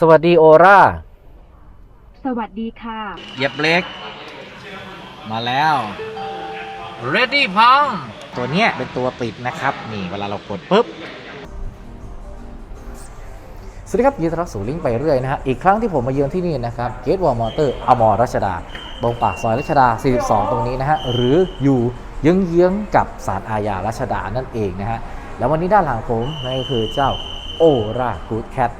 สวัสดีโอราสวัสดีค่ะ เหยียบเบรกมาแล้ว ready พร้อมตัวเนี้ยเป็นตัวปิดนะครับ นี่เวลาเรากดปุ๊บ สวัสดีครับยินดีต้อนรับสู่ลิงก์ไปเรื่อยนะฮะ อีกครั้งที่ผมมาเยือนที่นี่นะครับเกตวอลมอเตอร์อมรรัชดา ตรงปากซอยรัชดา 42 ตรงนี้นะฮะ หรืออยู่เยื้องๆกับศาลอาญารัชดานั่นเองนะฮะ แล้ววันนี้ด้านหลังผมนั่นก็คือเจ้าโอรากูดแคท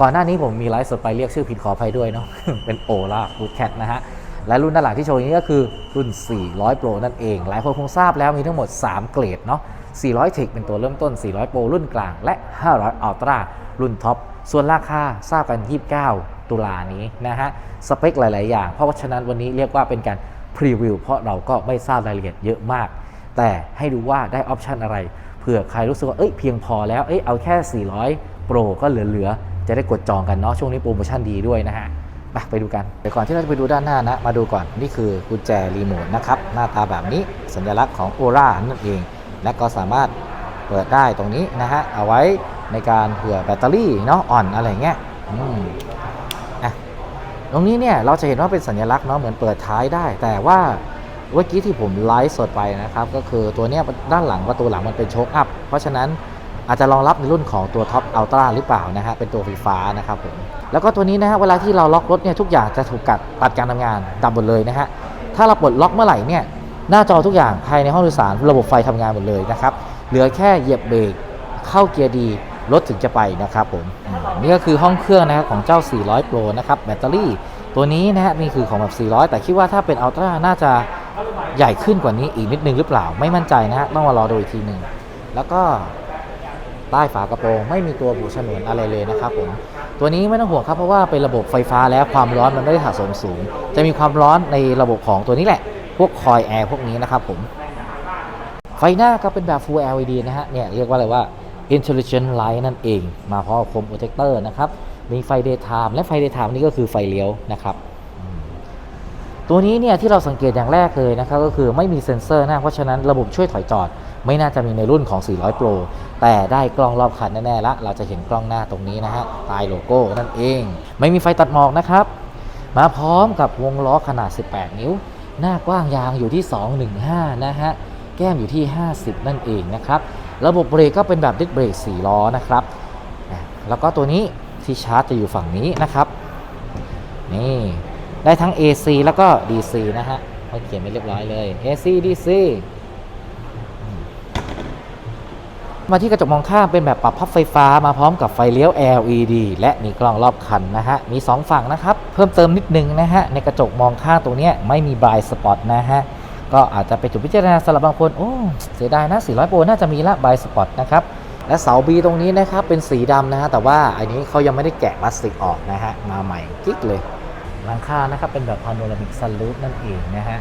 ก่อนหน้านี้ผมมีไลฟ์สดไปเรียกชื่อผิดขออภัยด้วยเนาะ เป็นโอรากูดแคทนะฮะ และรุ่นด้านหลังที่โชว์นี้ก็คือรุ่น 400 Pro นั่นเอง หลายคนคงทราบแล้วมีทั้งหมด 3 เกรดเนาะ 400 Tech เป็นตัวเริ่มต้น 400 Pro รุ่นกลาง และ 500 Ultra รุ่นท็อป ส่วนราคาทราบกัน 29 ตุลานี้นะฮะ สเปคหลาย ๆ อย่าง เพราะว่าฉะนั้นวันนี้เรียกว่าเป็นการพรีวิวเพราะเราก็ไม่ทราบรายละเอียดเยอะมาก แต่ให้ดูว่าได้ออปชันอะไร เผื่อใครรู้สึกว่าเอ้ยเพียงพอแล้ว เอ้ยเอาแค่ 400 Pro ก็เหลือ จะได้กดจองกันเนาะช่วงนี้โปรโมชั่นดีด้วยนะฮะไปไปดูกันเดี๋ยวก่อนที่เราจะไปดูด้านหน้านะ มาดูก่อนนี่คือกุญแจรีโมทนะครับหน้าตาแบบนี้สัญลักษณ์ของโอรานั่นเอง และก็สามารถเปิดได้ตรงนี้นะฮะเอาไว้ในการเผื่อแบตเตอรี่เนาะอ่อนอะไรเงี้ยอืมอะตรงนี้เนี่ยเราจะเห็นว่าเป็นสัญลักษณ์เนาะเหมือนเปิดท้ายได้ แต่ว่าเมื่อกี้ที่ผมไลฟ์สดไปนะครับ ก็คือตัวเนี้ยด้านหลังประตูหลังมันเป็นโชคอัพเพราะฉะนั้น อาจจะรองรับในรุ่นของตัวท็อปอัลตร้าหรือเปล่านะฮะเป็นตัวไฟฟ้านะครับผมแล้วก็ตัวนี้นะฮะเวลาที่เราล็อกรถเนี่ยทุกอย่างจะถูกกัดตัดการทำงานดับหมดเลยนะฮะถ้าเราปลดล็อกเมื่อไหร่เนี่ยหน้าจอทุกอย่างภายในห้องโดยสารระบบไฟทำงานหมดเลยนะครับเหลือแค่เหยียบเบรกเข้าเกียร์ดีรถถึงจะไปนะครับผมอืมนี่ก็คือห้องเครื่องนะครับของเจ้า 400 Pro นะครับแบตเตอรี่ตัวนี้นะฮะนี่คือของแบบ 400 แต่คิดว่าถ้าเป็นอัลตร้าน่าจะใหญ่ขึ้นกว่านี้อีกนิดนึงหรือเปล่าไม่มั่นใจนะฮะต้องมารอดูอีกทีหนึ่งแล้วก็ ใต้ฝากระโปรง ไม่มีตัวบุฉนวนอะไรเลยนะครับผมตัวนี้ไม่ต้องห่วงครับเพราะว่าเป็นระบบไฟฟ้าแล้วความร้อนมันไม่ได้สะสมสูง จะมีความร้อนในระบบของตัวนี้แหละ พวกคอยแอร์พวกนี้นะครับผมไฟหน้าก็เป็นแบบ Full LED นะฮะเนี่ยเรียกว่าอะไรว่า Intelligent Light นั่นเอง มาพร้อมกับโคมโปรเจคเตอร์นะครับมีไฟ Daytime และไฟ Daytime นี่ก็คือไฟเลี้ยวนะครับ ตัวนี้เนี่ยที่เราสังเกตอย่างแรกเลยนะครับก็คือไม่มีเซ็นเซอร์นะเพราะฉะนั้นระบบช่วยถอยจอด ไม่น่าจะมีในรุ่นของ 400 Pro แต่ได้กล้องรอบคันแน่ๆละเราจะเห็นกล้องหน้าตรงนี้นะฮะใตายโลโก้นั่นเอง ไม่มีไฟตัดหมอกนะครับ มาพร้อมกับวงล้อขนาด 18 นิ้ว หน้ากว้างยางอยู่ที่ 215 นะฮะแก้มอยู่ที่ 50 นั่นเองนะครับระบบเบรกก็เป็นแบบดิสเบรก4ล้อนะครับแล้วก็ตัวนี้ที่ชาร์จจะอยู่ฝั่งนี้นะครับนี่ ได้ทั้ง AC แล้วก็ DC นะฮะเขาเขียนไว้เรียบร้อยเลย AC DC มาที่กระจกมองข้างเป็นแบบปรับพับไฟฟ้ามาพร้อมกับไฟเลี้ยว LED และมีกล้องรอบคันนะฮะ มี 2 ฝั่งนะครับ เพิ่มเติมนิดนึงนะฮะ ในกระจกมองข้างตรงเนี้ยไม่มีบายสปอตนะฮะ ก็อาจจะเป็นจุดพิจารณาสำหรับบางคน โอ้เสียดายนะ 400 โปรน่าจะมีละบายสปอตนะครับ และเสาบีตรงนี้นะครับเป็นสีดำนะฮะ แต่ว่าอันนี้เขายังไม่ได้แกะพลาสติกออกนะฮะ มาใหม่กิ๊กเลย หลังคานะครับเป็นแบบพาโนรามิกซันรูฟนั่นเองนะฮะ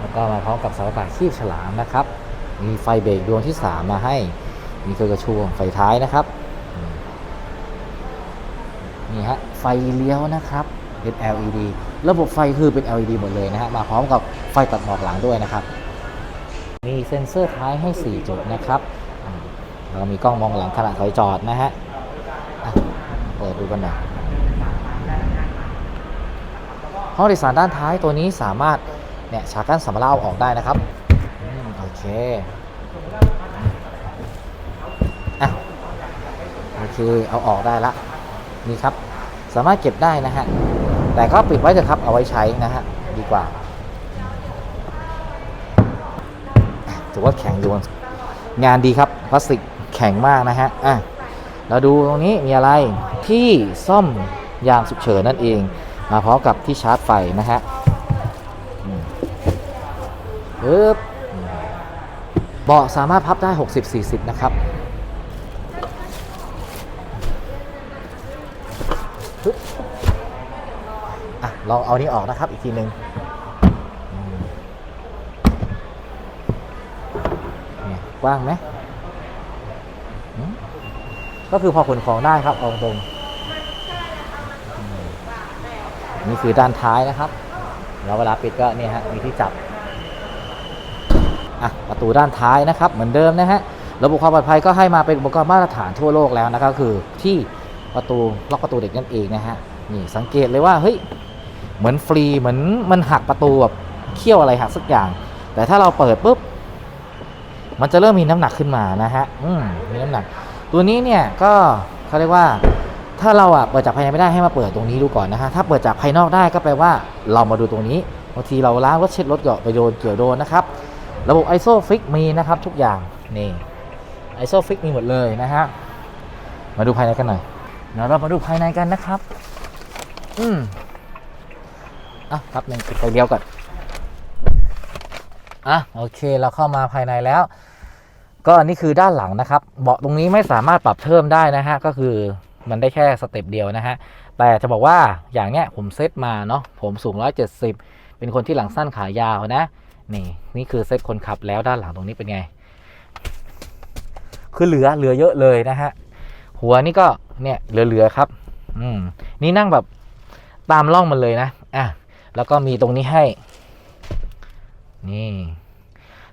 แล้วก็มาพร้อมกับเสาอากาศคีบฉลามนะครับ มีไฟเบรกดวงที่ 3 มาให้ มีเครื่องกระช่วงไฟท้ายนะครับมนี่ฮะไฟเลี้ยวนะครับเป็น LED ระบบไฟคือเป็น LED หมดเลยนะฮะมาพร้อมกับไฟตัดหมอกหลังด้วยนะครับ มีเซ็นเซอร์ท้ายให้ 4 จุดนะครับแล้วก็มีกล้องมองหลังขณะถอยจอดนะฮะอะเปิดดูกันหน่อย ห้องโดยสารด้านท้ายตัวนี้สามารถเนี่ยฉากกั้นสัมภาระเอาออกได้นะครับอโอเคอะโอเคเอาออกได้ละนี่ครับ สามารถเก็บได้นะฮะแต่ก็ปิดไว้เถอะครับเอาไว้ใช้นะฮะดีกว่าถือว่าแข็งอยู่งานดีครับพลาสติกแข็งมากนะฮะอะเราดูตรงนี้มีอะไรที่ซ่อมยางฉุกเฉินนั่นเอง มาพร้อมกับที่ชาร์จไฟนะฮะปึ๊บอืมเบาะสามารถพับได้ 60-40 นะครับอะลองเอานี้ออกนะครับอีกทีหนึ่งอืมเนี่ยกว้างไหมอืมก็คือพอขนของได้ครับเอาตรง นี่คือด้านท้ายนะครับ แล้วเวลาปิดก็นี่ฮะมีที่จับอะประตูด้านท้ายนะครับ เหมือนเดิมนะฮะระบบความปลอดภัยก็ให้มาเป็นอุปกรณ์มาตรฐานทั่วโลกแล้วนะครับคือที่ประตูล็อกประตูเด็กนั่นเองนะฮะนี่สังเกตเลยว่าเฮ้ยเหมือนฟรีเหมือนมันหักประตูแบบเขี้ยวอะไรหักสักอย่าง แต่ถ้าเราเปิดปุ๊บมันจะเริ่มมีน้ำหนักขึ้นมานะฮะอืมมีน้ำหนัก ตัวนี้เนี่ยก็เขาเรียกว่า ถ้าเราอะเปิดจากภายในไม่ได้ให้มาเปิดตรงนี้ดูก่อนนะฮะถ้าเปิดจากภายนอกได้ก็แปลว่าเรามาดูตรงนี้บางทีเราล้างรถเช็ดรถเกาะไปโดนเกี่ยวโดนนะครับ ระบบ ISO Fix มีนะครับทุกอย่างนี่ ISO Fix มีหมดเลยนะฮะมาดูภายในกันหน่อยเดี๋ยวเรามาดูภายในกันนะครับ อืมอะครับหนึ่งปิดไฟเดียวก่อนอะโอเคเราเข้ามาภายในแล้ว ก็อันนี้คือด้านหลังนะครับ เบาะตรงนี้ไม่สามารถปรับเพิ่มได้นะฮะก็คือ มันได้แค่สเต็ปเดียวนะฮะ แต่จะบอกว่าอย่างเนี้ยผมเซตมาเนาะผมสูง 170 เป็นคนที่หลังสั้นขายาวนะ นี่นี่คือเซตคนขับแล้วด้านหลังตรงนี้เป็นไง คือเหลือเหลือเยอะเลยนะฮะ หัวนี่ก็เนี่ยเหลือๆครับ อืมนี่นั่งแบบตามร่องมันเลยนะ อะ แล้วก็มีตรงนี้ให้ นี่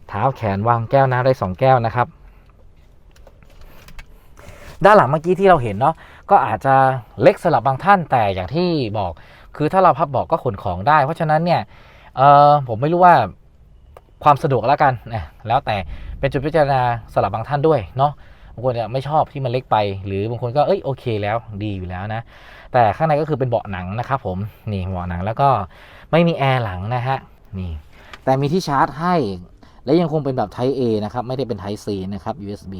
เท้าแขนวางแก้วน้ำได้สองแก้วนะครับ ด้านหลังเมื่อกี้ที่เราเห็นเนาะ ก็อาจจะเล็กสลับบางท่านแต่อย่างที่บอก คือถ้าเราพับเบาะก็ขนของได้ เพราะฉะนั้นเนี่ยเออผมไม่รู้ว่าความสะดวกแล้วกันนะแล้วแต่เป็นจุดพิจารณาสลับบางท่านด้วยเนาะบางคนเนี่ยไม่ชอบที่มันเล็กไป หรือบางคนก็เอ้ยโอเคแล้วดีอยู่แล้วนะ แต่ข้างในก็คือเป็นเบาะหนังนะครับผมนี่เบาะหนังแล้วก็ไม่มีแอร์หลังนะฮะนี่แต่มีที่ชาร์จให้และยังคงเป็นแบบ Type A นะครับ ไม่ได้เป็น Type C นะครับ USB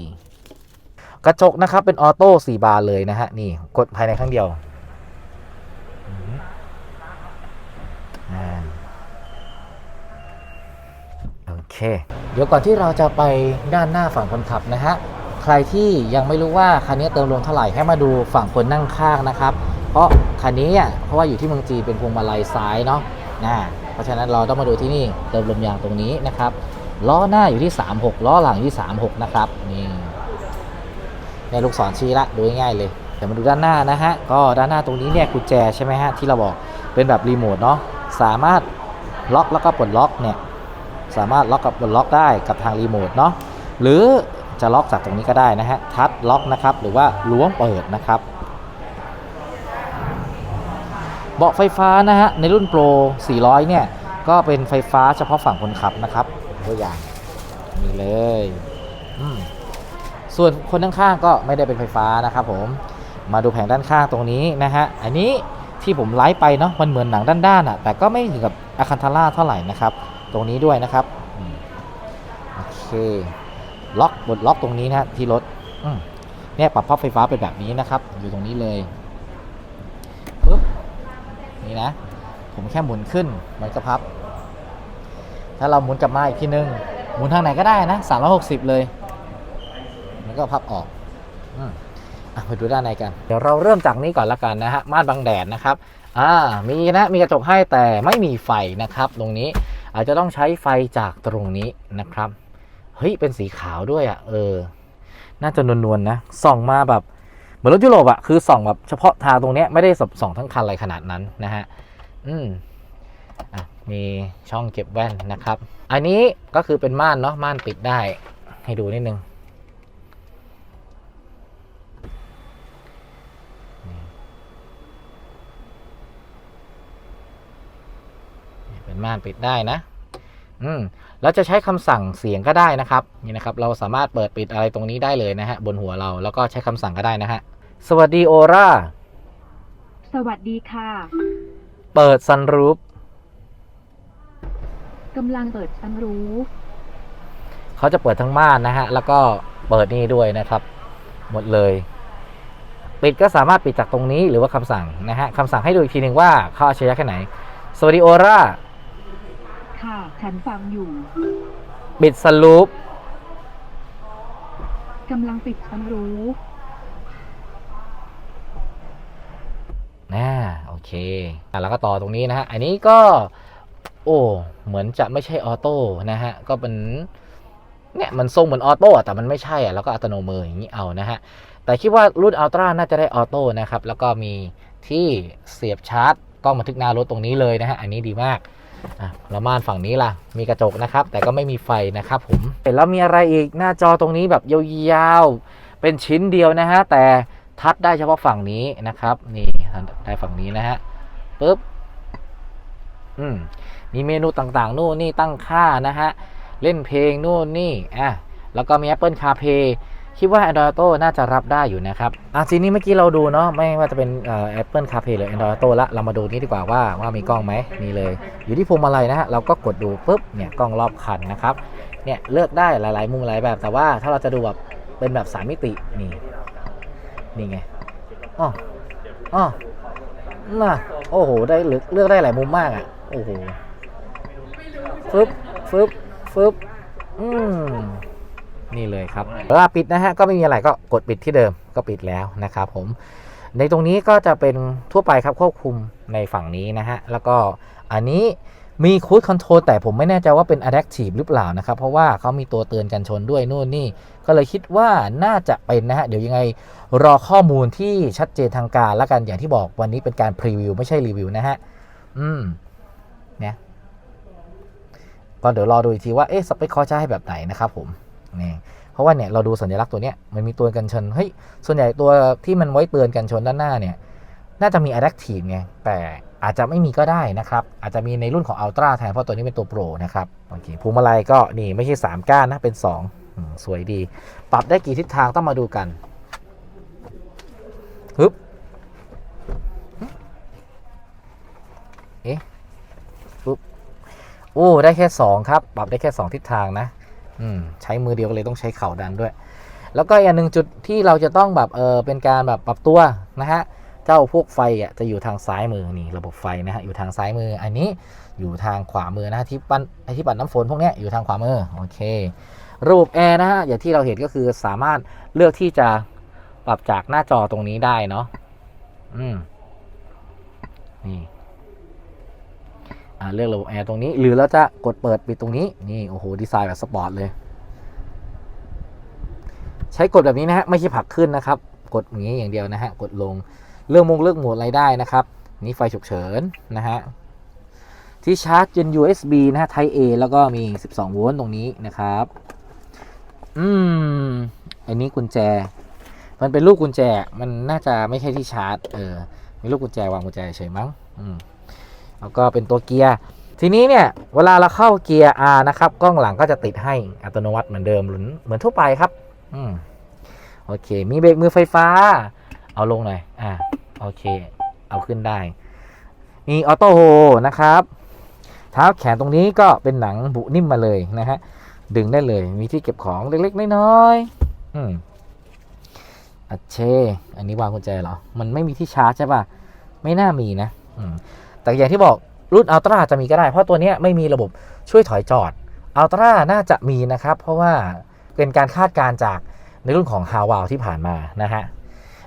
กระจกนะครับเป็นออโต้4บานเลยนะฮะนี่กดภายในครั้งเดียวโอเค เดี๋ยวก่อนที่เราจะไปด้านหน้าฝั่งคนขับนะฮะใครที่ยังไม่รู้ว่าคันนี้เติมลมเท่าไหร่ให้มาดูฝั่งคนนั่งข้างนะครับ เพราะคันนี้อะเพราะว่าอยู่ที่เมืองจีนเป็นพวงมาลัยซ้ายเนาะนะเพราะฉะนั้นเราต้องมาดูที่นี่เติมลมยางตรงนี้นะครับล้อหน้าอยู่ที่ 36ล้อหลังอยู่ที่ 36 นะครับนี่ ในลูกศรชี้ละดูง่ายๆเลยเดี๋ยวมาดูด้านหน้านะฮะก็ด้านหน้าตรงนี้เนี่ยกุญแจใช่ไหมฮะที่เราบอกเป็นแบบรีโมทเนาะสามารถล็อกแล้วก็ปลดล็อกเนี่ยสามารถล็อกกับปลดล็อกได้กับทางรีโมทเนาะหรือจะล็อกจากตรงนี้ก็ได้นะฮะทัชล็อกนะครับหรือว่าล้วงเปิดนะครับเบาะไฟฟ้านะฮะในรุ่นโปร 400 เนี่ย ก็เป็นไฟฟ้าเฉพาะฝั่งคนขับนะครับ ตัวอย่างนี่เลย ส่วนคนข้างๆก็ไม่ได้เป็นไฟฟ้านะครับผมมาดูแผงด้านข้างตรงนี้นะฮะอันนี้ที่ผมไลฟ์ไปเนาะมันเหมือนหนังด้านๆอะแต่ก็ไม่ถึงกับอาคันทาร่าเท่าไหร่นะครับ ตรงนี้ด้วยนะครับโอเคล็อกบดล็อกตรงนี้นะที่รถเนี่ยปรับพับไฟฟ้าเป็นแบบนี้นะครับ อยู่ตรงนี้เลยปึ๊บนี่นะ ผมแค่หมุนขึ้นมันก็พับ ถ้าเราหมุนกลับมาอีกทีนึง หมุนทางไหนก็ได้นะ360 เลย มันก็พับออกอืมอะไปดูด้านในกัน เดี๋ยวเราเริ่มจากนี้ก่อนละกันนะฮะม่านบังแดดนะครับอ่ามีนะมีกระจกให้แต่ไม่มีไฟนะครับ ตรงนี้อาจจะต้องใช้ไฟจากตรงนี้นะครับเฮ้ยเป็นสีขาวด้วยอะเออ น่าจะนวลๆนะส่องมาแบบเหมือนรถยุโรปอะคือส่องแบบเฉพาะทางตรงเนี้ยไม่ได้ส่องทั้งคันอะไรขนาดนั้นนะฮะอืมอะมีช่องเก็บแว่นนะครับ อันนี้ก็คือเป็นม่านเนาะม่านปิดได้ให้ดูนิดนึง เป็นม่านปิดได้นะ อืมแล้วจะใช้คำสั่งเสียงก็ได้นะครับนี่นะครับ เราสามารถเปิดปิดอะไรตรงนี้ได้เลยนะฮะบนหัวเราแล้วก็ใช้คำสั่งก็ได้นะฮะสวัสดีโอราสวัสดีค่ะ เปิดซันรูฟกำลังเปิดซันรูฟเขาจะเปิดทั้งม่านนะฮะ แล้วก็เปิดนี่ด้วยนะครับ หมดเลย ปิดก็สามารถปิดจากตรงนี้หรือว่าคำสั่งนะฮะคำสั่งให้ดูอีกทีหนึ่งว่าเขาอัจฉริยะแค่ไหน สวัสดีโอรา ค่ะ ฉันฟังอยู่ปิดซันรูฟกำลังปิดซันรูฟนะโอเคอะแล้วก็ต่อตรงนี้นะฮะ อันนี้ก็ โอ้ เหมือนจะไม่ใช่ออโต้นะฮะ ก็เป็น เนี่ย มันทรงเหมือนออโต้อะแต่มันไม่ใช่อะแล้วก็อัตโนมืออย่างนี้เอานะฮะ แต่คิดว่ารุ่นอัลตร้าน่าจะได้ออโต้นะครับ แล้วก็มีที่เสียบชาร์จกล้องบันทึกหน้ารถตรงนี้เลยนะฮะ อันนี้ดีมาก อะม่านฝั่งนี้ล่ะ มีกระจกนะครับ แต่ก็ไม่มีไฟนะครับผมเห็นแล้วมีอะไรอีกหน้าจอตรงนี้แบบยาวๆ เป็นชิ้นเดียวนะฮะ แต่ทัชได้เฉพาะฝั่งนี้นะครับ นี่ได้ฝั่งนี้นะฮะปุ๊บอืมมีเมนูต่างๆ นู่นนี่ตั้งค่านะฮะ เล่นเพลงนู่นนี่อะแล้วก็มี Apple CarPlay คิดว่า Android Auto น่าจะรับได้อยู่นะครับอะทีนี้เมื่อกี้เราดูเนาะไม่ว่าจะเป็นเอ่อ Apple CarPlay หรือ Android Auto ละเรามาดูนี้ดีกว่าว่าว่ามีกล้องไหมมีเลย อยู่ที่พวงมาลัยนะฮะเราก็กดดูปุ๊บเนี่ยกล้องรอบคันนะครับเนี่ยเลือกได้หลาย ๆ มุมหลายแบบ แต่ว่าถ้าเราจะดูแบบเป็นแบบ3มิตินี่นี่ไงอ๋ออ๋อน่ะโอ้โหได้เลือกเลือกได้หลายมุมมากอะโอ้โหฟึบฟึบฟึบอืม นี่เลยครับเวลาปิดนะฮะก็ไม่มีอะไรก็กดปิดที่เดิมก็ปิดแล้วนะครับผมในตรงนี้ก็จะเป็นทั่วไปครับควบคุมในฝั่งนี้นะฮะแล้วก็อันนี้มีคูดคอนโทรลแต่ผมไม่แน่ใจว่าเป็น Adaptive หรือเปล่านะครับ เพราะว่าเขามีตัวเตือนกันชนด้วยนู่นนี่ ก็เลยคิดว่าน่าจะเป็นนะฮะ เดี๋ยวยังไงรอข้อมูลที่ชัดเจนทางการแล้วกันอย่างที่บอกวันนี้เป็นการพรีวิวไม่ใช่รีวิวนะฮะ อืมเนี่ยก็เดี๋ยวรอดูอีกทีว่า เอ๊ะ สเปคเขาจะให้แบบไหนนะครับผม นี่เพราะว่าเนี่ยเราดูสัญลักษณ์ตัวเนี้ยมันมีตัวกันชนเฮ้ยส่วนใหญ่ตัวที่มันไว้เตือนกันชนด้านหน้าเนี่ยน่าจะมี Adaptive ไงแต่อาจจะไม่มีก็ได้นะครับ อาจจะมีในรุ่นของ Ultra แทนเพราะตัวนี้เป็นตัวโปรนะครับโอเคพวงมาลัยก็นี่ไม่ใช่ 3 ก้านนะ เป็น2อืมสวยดี ปรับได้กี่ทิศทางต้องมาดูกันฮึบเอ๊ะปุ๊บโอ้ได้แค่ 2 ครับ ปรับได้แค่ 2 ทิศทางนะ ใช้มือเดียวก็เลยต้องใช้เข่าดันด้วย แล้วก็อีกหนึ่งจุดที่เราจะต้องแบบเออเป็นการแบบปรับตัวนะฮะเจ้าพวกไฟอะจะอยู่ทางซ้ายมือนี่ระบบไฟนะฮะอยู่ทางซ้ายมืออันนี้อยู่ทางขวามือนะฮะที่ปั้นไอที่ปัดน้ำฝนพวกเนี้ยอยู่ทางขวามือโอเคระบบแอร์นะฮะอย่างที่เราเห็นก็คือสามารถเลือกที่จะปรับจากหน้าจอตรงนี้ได้เนาะอืมนี่ เลือกระบบแอร์ตรงนี้ หรือเราจะกดเปิดปิดตรงนี้ นี่โอ้โห ดีไซน์แบบสปอร์ตเลย ใช้กดแบบนี้นะฮะ ไม่ใช่ผลักขึ้นนะครับ กดอย่างนี้อย่างเดียวนะฮะ กดลงเรื่องมงเรื่องโหมดอะไรได้นะครับ นี่ไฟฉุกเฉินนะฮะ ที่ชาร์จเป็น USB นะฮะ Type A แล้วก็มี 12 โวลต์ตรงนี้นะครับ อืม อันนี้กุญแจ มันเป็นลูกกุญแจ มันน่าจะไม่ใช่ที่ชาร์จ เออ มีลูกกุญแจวางกุญแจเฉยมั้ง อืม แล้วก็เป็นตัวเกียร์ทีนี้เนี่ยเวลาเราเข้าเกียร์ R นะครับกล้องหลังก็จะติดให้อัตโนมัติเหมือนเดิมเหมือนเหมือนทั่วไปครับอืมโอเค มีเบรกมือไฟฟ้า เอาลงหน่อยอ่าโอเค เอาขึ้นได้ มีออโต้โฮนะครับเท้าแขนตรงนี้ก็เป็นหนังบุนิ่มมาเลยนะฮะดึงได้เลยมีที่เก็บของเล็กๆน้อยๆอืมอัดเช อันนี้วางกุญแจเหรอ มันไม่มีที่ชาร์จใช่ป่ะ ไม่น่ามีนะ อืม แต่อย่างที่บอกรุ่นอัลตร้าจะมีก็ได้ เพราะตัวนี้ไม่มีระบบช่วยถอยจอดอัลตร้าน่าจะมีนะครับ เพราะว่าเป็นการคาดการจากในรุ่นของฮาวาวที่ผ่านมานะฮะ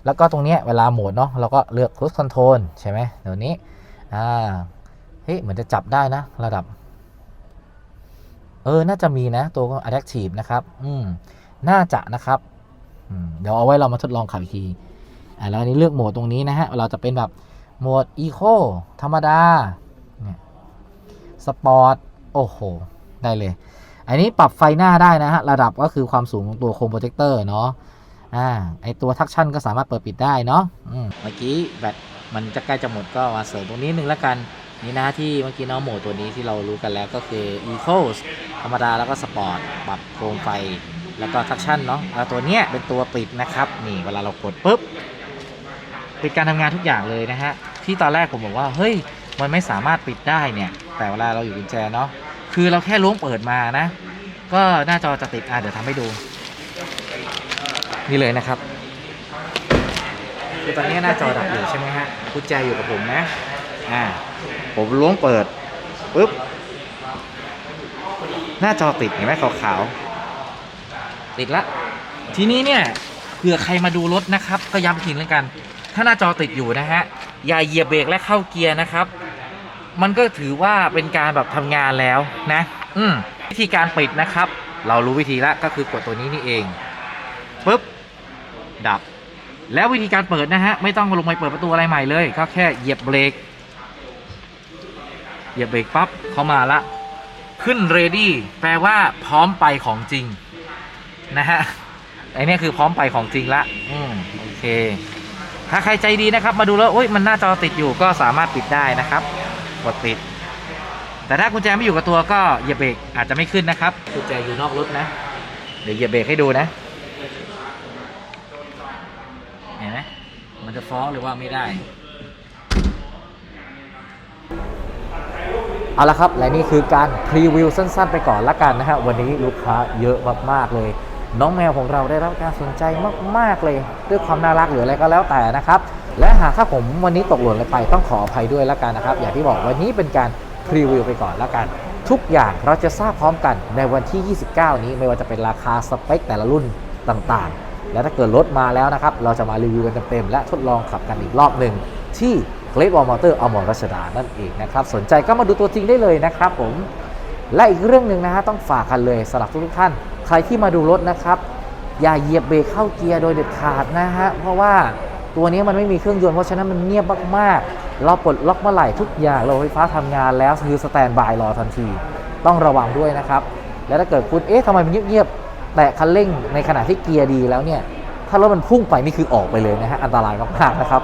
แล้วก็ตรงนี้เวลาโหมดเนาะเราก็เลือก cruise control ใช่ไหมเดี๋ยวนี้อ่าเฮ้ยเหมือนจะจับได้นะ ระดับ เออ น่าจะมีนะ ตัว adaptive นะครับ อืม น่าจะนะครับเดี๋ยวเอาไว้เรามาทดลองขับอีกทีอ่าแล้วอันนี้เลือกโหมดตรงนี้นะฮะ เราจะเป็นแบบ โหมด eco ธรรมดาเนี่ยสปอร์ต โอ้โห ได้เลย อันนี้ปรับไฟหน้าได้นะฮะ ระดับก็คือความสูงของตัวโคมโปรเจคเตอร์เนาะอ่าไอตัวทักชั่นก็สามารถเปิดปิดได้เนาะอืมเมื่อกี้แบตมันจะใกล้จะหมดก็มาเสริมตรงนี้หนึ่งแล้วกันนี่นะที่เมื่อกี้เนาะโหมดตัวนี้ที่เรารู้กันแล้วก็คือ Eco ธรรมดาแล้วก็สปอร์ตปรับโคมไฟแล้วก็ทักชั่นเนาะแล้วตัวเนี้ยเป็นตัวปิดนะครับ นี่เวลาเรากดปุ๊บ ปิดการทำงานทุกอย่างเลยนะฮะที่ตอนแรกผมบอกว่าเฮ้ยมันไม่สามารถปิดได้เนี่ย แต่เวลาเราอยู่กุญแจเนาะคือเราแค่ล้วงเปิดมานะ ก็หน้าจอจะติดอะเดี๋ยวทำให้ดู นี่เลยนะครับคือตอนนี้หน้าจอดับอยู่ใช่ไหมฮะกุญแจอยู่กับผมนะอ่าผมล้วงเปิดปุ๊บหน้าจอติดเห็นไหมขาวๆติดละ ทีนี้เนี่ยเผื่อใครมาดูรถนะครับ ก็ย้ำอีกทีแล้วกัน ถ้าหน้าจอติดอยู่นะฮะ อย่าเหยียบเบรกและเข้าเกียร์นะครับ มันก็ถือว่าเป็นการแบบทำงานแล้วนะ อืมวิธีการปิดนะครับ เรารู้วิธีแล้วก็คือกดตัวนี้นี่เองปุ๊บดับ แล้ววิธีการเปิดนะฮะ ไม่ต้องลงไปเปิดประตูอะไรใหม่เลย ก็แค่เหยียบเบรกเหยียบเบรกปั๊บเข้ามาละ ขึ้น ready แปลว่าพร้อมไปของจริง นะฮะไอเนี้ยคือพร้อมไปของจริงละ อืม โอเค ถ้าใครใจดีนะครับ มาดูแล้วโอ้ยมันหน้าจอติดอยู่ก็สามารถปิดได้นะครับ กดปิด แต่ถ้ากุญแจไม่อยู่กับตัวก็เหยียบเบรกอาจจะไม่ขึ้นนะครับกุญแจอยู่นอกรถนะ เดี๋ยวเหยียบเบรกให้ดูนะเห็นไหมมันจะฟ้องหรือว่าไม่ได้เอาละครับ และนี่คือการพรีวิวสั้น ๆ ไปก่อนละกันนะฮะวันนี้ลูกค้าเยอะมาก ๆ เลย น้องแมวของเราได้รับการสนใจมาก ๆ เลย ด้วยความน่ารักหรืออะไรก็แล้วแต่นะครับ และหากถ้าผมวันนี้ตกหล่นอะไรไปต้องขออภัยด้วยละกันนะครับ อย่างที่บอกวันนี้เป็นการพรีวิวไปก่อนละกัน ทุกอย่างเราจะทราบพร้อมกันในวันที่ 29 นี้ไม่ว่าจะเป็นราคาสเปคแต่ละรุ่นต่างๆ และถ้าเกิดรถมาแล้วนะครับ เราจะมารีวิวกันเต็มๆและทดลองขับกันอีกรอบหนึ่งที่เกรดวอลมอเตอร์อมรรัชดานั่นเองนะครับ สนใจก็มาดูตัวจริงได้เลยนะครับผมและอีกเรื่องหนึ่งนะฮะต้องฝากกันเลยสำหรับทุกท่าน ใครที่มาดูรถนะครับ อย่าเหยียบเบรกเข้าเกียร์โดยเด็ดขาดนะฮะเพราะว่าตัวนี้มันไม่มีเครื่องยนต์เพราะฉะนั้นมันเงียบมากๆ เราปลดล็อกเมื่อไหร่ทุกอย่างระบบไฟฟ้าทำงานแล้วคือสแตนบายรอทันที ต้องระวังด้วยนะครับ และถ้าเกิดคุณเอ๊ะทำไมมันเงียบๆแต่คันเร่งในขณะที่เกียร์ดีแล้วเนี่ยถ้ารถมันพุ่งไปนี่คือออกไปเลยนะฮะอันตรายมากๆนะครับ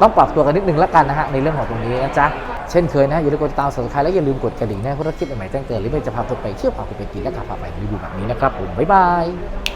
ต้องปรับตัวกันนิดนึงแล้วกันนะฮะในเรื่องของตรงนี้นะจ๊ะ เช่นเคยนะอย่าลืมกดติดตามสับสไครและอย่าลืมกดกระดิ่งนะเพื่อรับคลิปใหม่ๆแจ้งเตือนหรือไม่จะพาตัวไปเที่ยวพาตัวไปกินและขับพาไปรีวิวแบบนี้นะครับผมบ๊ายบาย